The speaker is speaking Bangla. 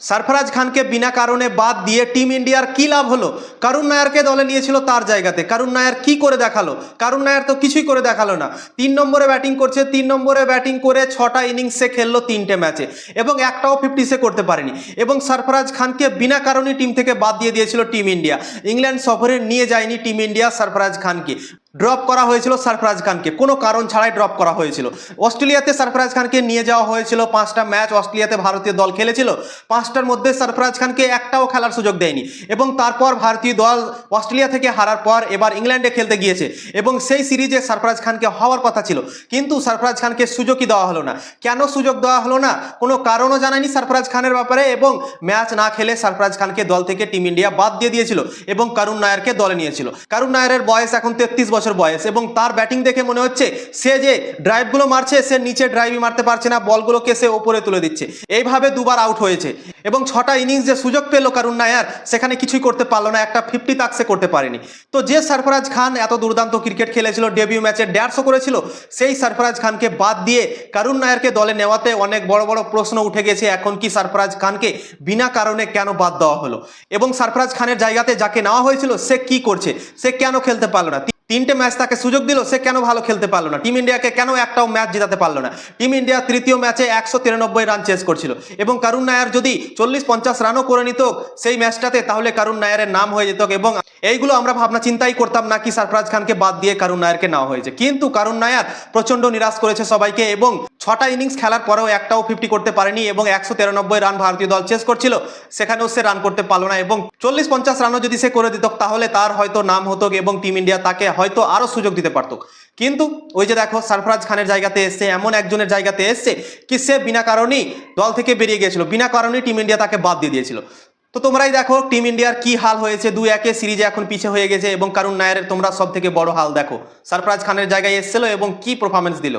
সারফরাজ খানকে বিনা কারণে বাদ দিয়ে টিম ইন্ডিয়ার কি লাভ হলো? কারুন নায়ারকে দলে নিয়েছিল তার জায়গাতে। কারুন নায়ার কি করে দেখাল? কারুন নায়ার তো কিছুই করে দেখাল না। তিন নম্বরে ব্যাটিং করছে, তিন নম্বরে ব্যাটিং করে ছটা ইনিংসে খেললো তিনটে ম্যাচে এবং একটাও ফিফটি সে করতে পারেনি এবং সারফরাজ খানকে বিনা কারণে টিম থেকে বাদ দিয়ে দিয়েছিল টিম ইন্ডিয়া। ইংল্যান্ড সফরে নিয়ে যায়নি টিম ইন্ডিয়া সারফরাজ খানকে। ড্রপ করা হয়েছিল সরফরাজ খানকে। কোনো কারণ ছাড়াই ড্রপ করা হয়েছিল। অস্ট্রেলিয়াতে সরফরাজ খানকে নিয়ে যাওয়া হয়েছিল পাঁচটা ম্যাচ। অস্ট্রেলিয়াতে ভারতীয় দল খেলেছিল। পাঁচটার মধ্যে সরফরাজ খানকে একটাও খেলার সুযোগ দেয়নি। এবং তারপর ভারতীয় দল অস্ট্রেলিয়া থেকে হারার পর এবার ইংল্যান্ডে খেলতে গিয়েছে। এবং সেই সিরিজে সরফরাজ খানকে হওয়ার কথা ছিল। কিন্তু সরফরাজ খানকে সুযোগই দেওয়া হলো না। কেন সুযোগ দেওয়া হলো না? কোনো কারণও জানায়নি সরফরাজ খানের ব্যাপারে এবং ম্যাচ না খেলে সারফরাজ খানকে দল থেকে টিম ইন্ডিয়া বাদ দিয়ে দিয়েছিল এবং কারুন নায়ারকে দলে নিয়েছিল। কারুন নায়ারের বয়স এখন তেত্রিশ বছর। বয়স এবং তার ব্যাটিং দেখে মনে হচ্ছে সে যে ড্রাইভগুলো মারছে, সে নিচে ড্রাইভই মারতে পারছে না, বলগুলোকে সে ওপরে তুলে দিচ্ছে। এইভাবে দুবার আউট হয়েছে এবং ছটা ইনিংস যে সুযোগ পেল কারুন নায়ার, সেখানে কিছুই করতে পারল না, একটা ফিফটি তাক সে করতে পারেনি। তো যে সরফরাজ খান এত দুর্দান্ত ক্রিকেট খেলেছিল ডেবিউ ম্যাচে দেড়শো করেছিল, সেই সরফরাজ খানকে বাদ দিয়ে কারুন নায়ারকে দলে নেওয়াতে অনেক বড় বড় প্রশ্ন উঠে গেছে, এখন কি সরফরাজ খানকে বিনা কারণে কেন বাদ দেওয়া হলো? এবং সরফরাজ খানের জায়গাতে যাকে নেওয়া হয়েছিল, সে কি করছে? সে কেন খেলতে পারল না? তিনটে ম্যাচ তাকে সুযোগ দিল, সে কেন ভালো খেলতে পারল না? টিম ইন্ডিয়াকে কেন একটাও ম্যাচ জিতাতে পারল না? টিম ইন্ডিয়া তৃতীয় ম্যাচে একশো তিরানব্বই রান চেস করছিল। এবং কারুন নায়ার যদি চল্লিশ পঞ্চাশ রানও করে নিত, সেই ম্যাচটাতে তাহলে কারুন নায়ারের নাম হয়ে যেত এবং এইগুলো আমরা ভাবনা চিন্তাই করতাম না কি সারফরাজ খানকে বাদ দিয়ে কারুন নায়ারকে নেওয়া হয়েছে। কিন্তু কারুন নায়ার প্রচণ্ড নিরাশ করেছে সবাইকে এবং ছটা ইনিংস খেলার পরেও একটাও ফিফটি করতে পারেনি এবং একশো তিরানব্বই রান ভারতীয় দল চেস করছিল। সেখানেও সে রান করতে পারল না এবং চল্লিশ পঞ্চাশ রানও যদি সে করে দিত, তাহলে তার হয়তো নাম হতো এবং টিম ইন্ডিয়া তাকে হয়তো আরও সুযোগ দিতে পারতো। কিন্তু ওই যে দেখো সারফরাজ খানের জায়গাতে এসছে, এমন একজনের জায়গাতে এসছে কি সে বিনা কারণেই দল থেকে বেরিয়ে গিয়েছিল। বিনা কারণেই টিম ইন্ডিয়া তাকে বাদ দিয়ে দিয়েছিল। তো তোমরাই দেখো টিম ইন্ডিয়ার কি হাল হয়েছে। দু একে সিরিজে এখন পিছিয়ে হয়ে গেছে এবং কারণ নায়ারের তোমরা সব থেকে বড় হাল দেখো। সরফরাজ খানের জায়গায় এসেছিল এবং কি পারফরমেন্স দিল?